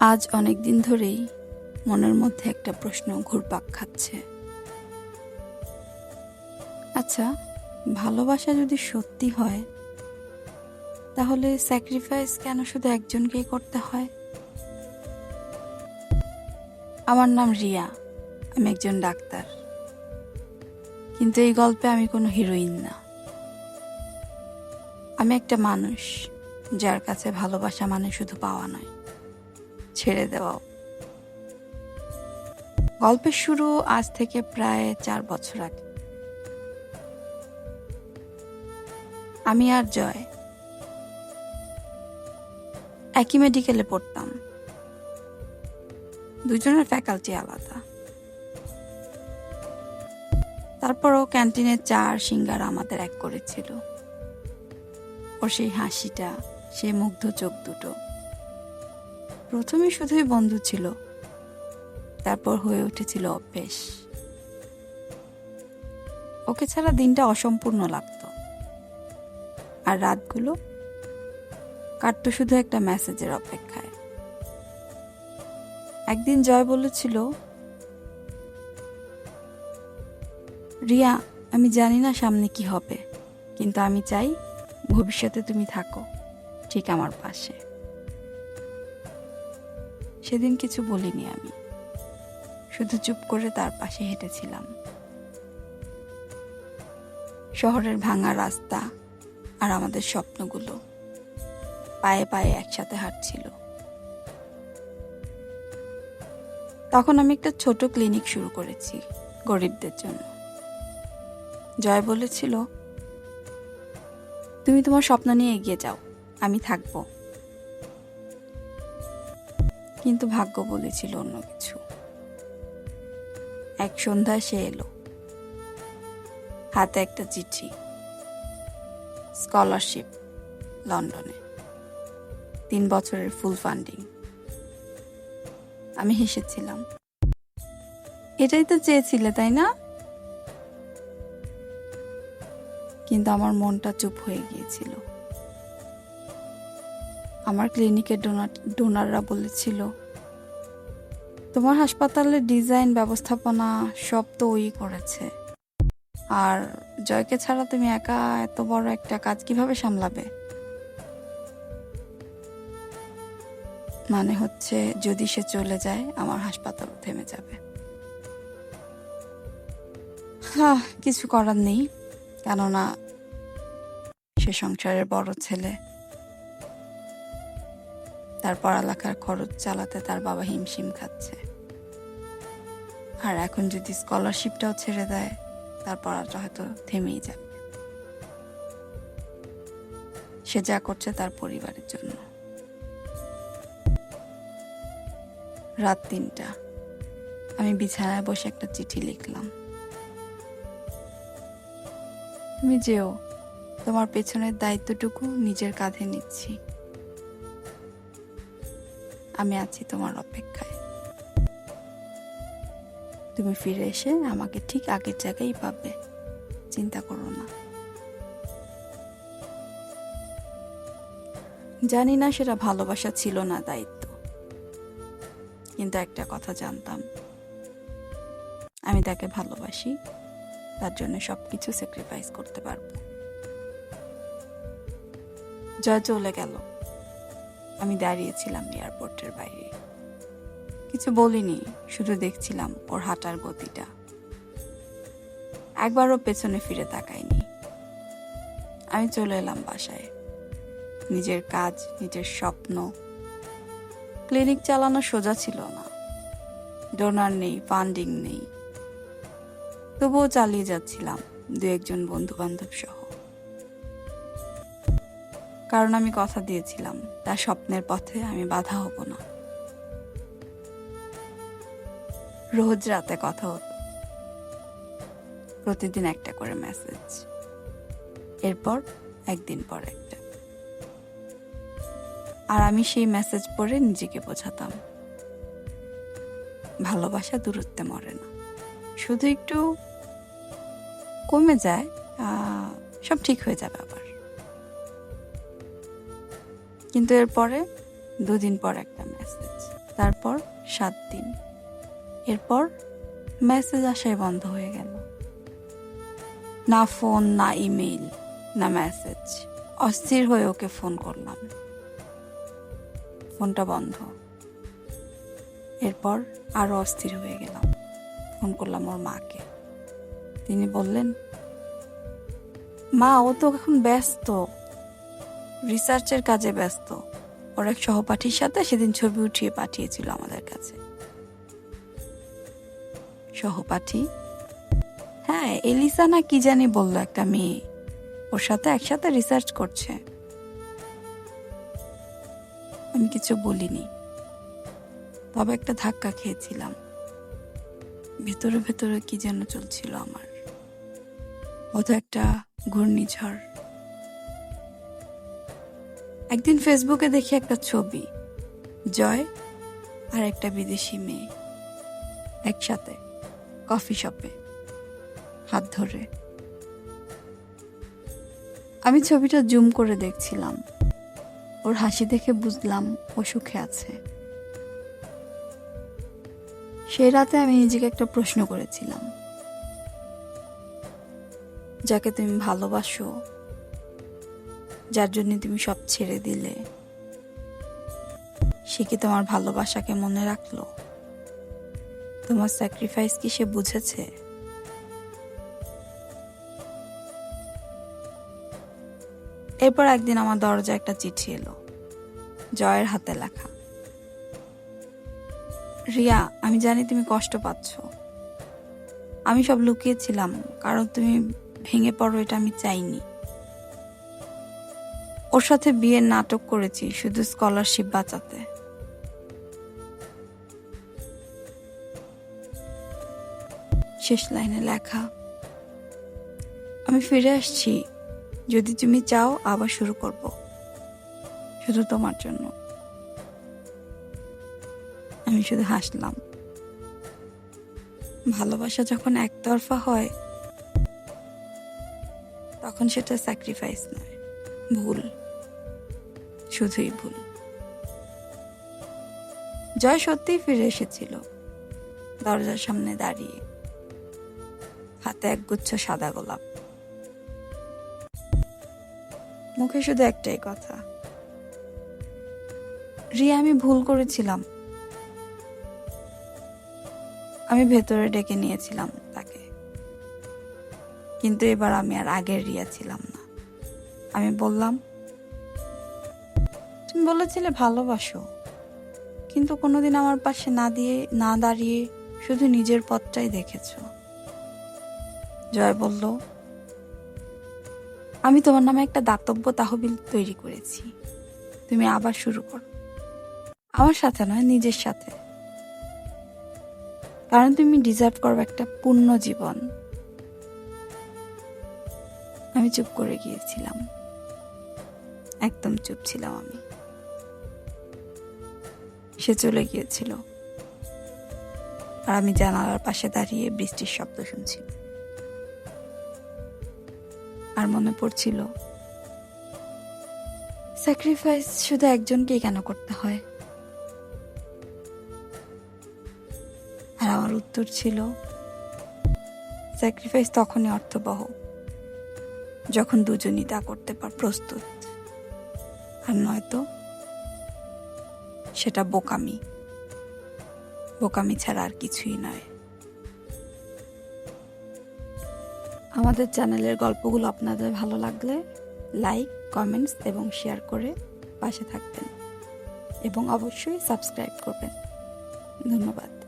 আজ অনেক দিন ধরেই মনের মধ্যে একটা প্রশ্ন ঘুরপাক খাচ্ছে। আচ্ছা ভালোবাসা যদি সত্যি হয়, তাহলে স্যাক্রিফাইস কেন শুধু একজনকেই করতে হয়? আমার নাম রিয়া, আমি একজন ডাক্তার। কিন্তু এই গল্পে আমি কোনো হিরোইন না। আমি একটা মানুষ, যার কাছে ভালোবাসা মানে শুধু পাওয়া নয়। ছেড়ে দেওয়াও গল্পের শুরু আজ থেকে প্রায় চার বছর আগে। আমি আর জয় একই মেডিকেলে পড়তাম। দুজনের ফ্যাকাল্টি আলাদা। তারপরও ক্যান্টিনের চার সিঙ্গার আমাদের এক করেছিল। ওর সেই হাসিটা সে মুগ্ধ চোখ দুটো। প্রথমে শুধুই বন্ধু ছিল। তারপর হয়ে উঠেছিল অভ্যেস। ওকে ছাড়া দিনটা অসম্পূর্ণ লাগতো। আর রাতগুলো কাটতো শুধু একটা মেসেজের অপেক্ষায়। একদিন জয় বলেছিল, রিয়া, আমি জানি না সামনে কি হবে, কিন্তু আমি চাই ভবিষ্যতে তুমি থাকো, ঠিক আমার পাশে। সেদিন কিছু বলিনি আমি। শুধু চুপ করে তার পাশে হেঁটেছিলাম। শহরের ভাঙা রাস্তা আর আমাদের স্বপ্নগুলো পায়ে পায়ে একসাথে হাঁটছিল। তখন আমি একটা ছোট ক্লিনিক শুরু করেছি গরিবদের জন্য। জয় বলেছিল, তুমি তোমার স্বপ্ন নিয়ে এগিয়ে যাও, আমি থাকব। কিন্তু ভাগ্য বলেছিল অন্য কিছু। এক সন্ধ্যায় সে এলো। হাতে একটা চিঠি। স্কলারশিপ, লন্ডনে। তিন বছরের ফুল ফান্ডিং। আমি হেসেছিলাম। এটাই তো চেয়েছিলে, তাই না? কিন্তু আমার মনটা চুপ হয়ে গিয়েছিল। আমার ক্লিনিকের ডোনার, ডোনাররা বলেছিল, তোমার হাসপাতালের ডিজাইন ব্যবস্থাপনা সব তো ওই করেছে। আর জয়কে ছাড়া তুমি একা এত বড় একটা কাজ কীভাবে সামলাবে? মানে হচ্ছে, যদি সে চলে যায়, আমার হাসপাতাল থেমে যাবে। হ্যাঁ কিছু করার নেই। কেননা, সে সংসারের বড় ছেলে। তার পড়ালেখার খরচ চালাতে তার বাবা হিমশিম খাচ্ছে। আর এখন যদি স্কলারশিপটাও ছেড়ে দেয়, তার পড়াটা হয়তো থেমেই যাবে। সে যা করছে তার পরিবারের জন্য। রাত তিনটা। আমি বিছানায় বসে একটা চিঠি লিখলাম। তুমি যেও, তোমার পেছনের দায়িত্বটুকু নিজের কাঁধে নিচ্ছি। আমি আছি তোমার অপেক্ষায়। তুমি ফিরে এসে আমাকে ঠিক আগের জায়গায় পাবে। চিন্তা করো না। জানি না সেটা ভালোবাসা ছিল না দায়িত্ব। কিন্তু একটা কথা জানতাম। আমি তাকে ভালোবাসি, তার জন্য সবকিছু স্যাক্রিফাইস করতে পারব। জয় চলে গেল। আমি দাঁড়িয়েছিলাম এয়ারপোর্টের বাইরে। কিছু বলিনি, শুধু দেখছিলাম ওর হাঁটার গতিটা। একবারও পেছনে ফিরে তাকাইনি। আমি চলে এলাম বাসায়। নিজের কাজ, নিজের স্বপ্ন। ক্লিনিক চালানো সোজা ছিল না। ডোনার নেই, ফান্ডিং নেই। তবুও চালিয়ে যাচ্ছিলাম দু একজন বন্ধু বান্ধব সহ। কারণ আমি কথা দিয়েছিলাম, তার স্বপ্নের পথে আমি বাধা হব না। রোজ রাতে কথা হতো। প্রতিদিন একটা করে মেসেজ এরপর একদিন পর একটা। আর আমি সেই মেসেজ পড়ে নিজেকে বোঝাতাম। ভালোবাসা দূরত্বে মরে না। শুধু একটু কমে যায় সব ঠিক হয়ে যাবে আবার। কিন্তু এরপরে দুদিন পর একটা মেসেজ তারপর সাত দিন। এরপর মেসেজ আসাই বন্ধ হয়ে গেল। না ফোন না ইমেইল না মেসেজ অস্থির হয়ে ওকে ফোন করলাম। ফোনটা বন্ধ। এরপর আরও অস্থির হয়ে গেলাম। ফোন করলাম ওর মাকে। তিনি বললেন, মা, ও তো এখন ব্যস্ত। রিসার্চের কাজে ব্যস্ত। ওর এক সহপাঠীর সাথে সেদিন ছবি উঠিয়ে পাঠিয়েছিল আমাদের কাছে। সহপাঠী? হ্যাঁ এলিসা না কি জানি বলল একটা মেয়ে। ওর সাথে একসাথে রিসার্চ করছে। আমি কিছু বলিনি। তবে একটা ধাক্কা খেয়েছিলাম। ভেতরে ভেতরে কি যেন চলছিল আমার। বোধহয় একটা ঘূর্ণিঝড়। একদিন ফেসবুকে দেখি একটা ছবি, জয় আর একটা বিদেশি মেয়ে একসাথে কফি শপে হাত ধরে। আমি ছবিটা জুম করে দেখছিলাম। ওর হাসি দেখে বুঝলাম ও সুখে আছে। সেই রাতে আমি নিজেকে একটা প্রশ্ন করেছিলাম, যাকে তুমি ভালোবাসো যার জন্য তুমি সব ছেড়ে দিলে। সে কি তোমার ভালোবাসাকে মনে রাখল? তোমার স্যাক্রিফাইস কি সে বুঝেছে? এরপর একদিন আমার দরজা একটা চিঠি এলো, জয়ের হাতে লেখা। রিয়া, আমি জানি তুমি কষ্ট পাচ্ছ। আমি সব লুকিয়েছিলাম, কারণ তুমি ভেঙে পড়ো এটা আমি চাইনি। ওর সাথে বিয়ের নাটক করেছি, শুধু স্কলারশিপ বাঁচাতে। শেষ লাইনে লেখা, আমি ফিরে আসছি, যদি তুমি চাও, আবার শুরু করব। শুধু তোমার জন্য। আমি শুধু হাসলাম। ভালোবাসা যখন একতরফা হয়, তখন সেটা স্যাক্রিফাইস নয়। ভুল। শুধুই ভুল। জয় সত্যিই ফিরে এসেছিল দরজার সামনে দাঁড়িয়ে। হাতে একগুচ্ছ সাদা গোলাপ। মুখে শুধু একটাই কথা। রিয়া, আমি ভুল করেছিলাম। আমি ভেতরে ডেকে নিয়েছিলাম তাকে। কিন্তু এবার আমি আর আগের রিয়া ছিলাম না। আমি বললাম, তুমি বলেছিলে ভালোবাসো, কিন্তু কোনোদিন আমার পাশে না দিয়ে, না দাঁড়িয়ে শুধু নিজের পথটাই দেখেছ। জয় বলল, আমি তোমার নামে একটা দাতব্য তহবিল তৈরি করেছি। তুমি আবার শুরু করো। আমার সাথে নয়, নিজের সাথে। কারণ তুমি ডিজার্ভ করবে একটা পূর্ণ জীবন। আমি চুপ করে গিয়েছিলাম। একদম চুপ ছিলাম আমি। সে চলে গিয়েছিল। আর আমি জানালার পাশে দাঁড়িয়ে বৃষ্টির শব্দ শুনছি। আর মনে পড়ছিল স্যাক্রিফাইস শুধু একজনকেই কেন করতে হয়? আর আমার উত্তর ছিল স্যাক্রিফাইস তখনই অর্থবহ, যখন দুজনই তা করতে পার প্রস্তুত। আর নয়তো সেটা বোকামি। বোকামি ছাড়া আর কিছুই নয়। আমাদের চ্যানেলের গল্পগুলো আপনাদের ভালো লাগলে লাইক, কমেন্টস এবং শেয়ার করে পাশে থাকবেন এবং অবশ্যই সাবস্ক্রাইব করবেন। ধন্যবাদ।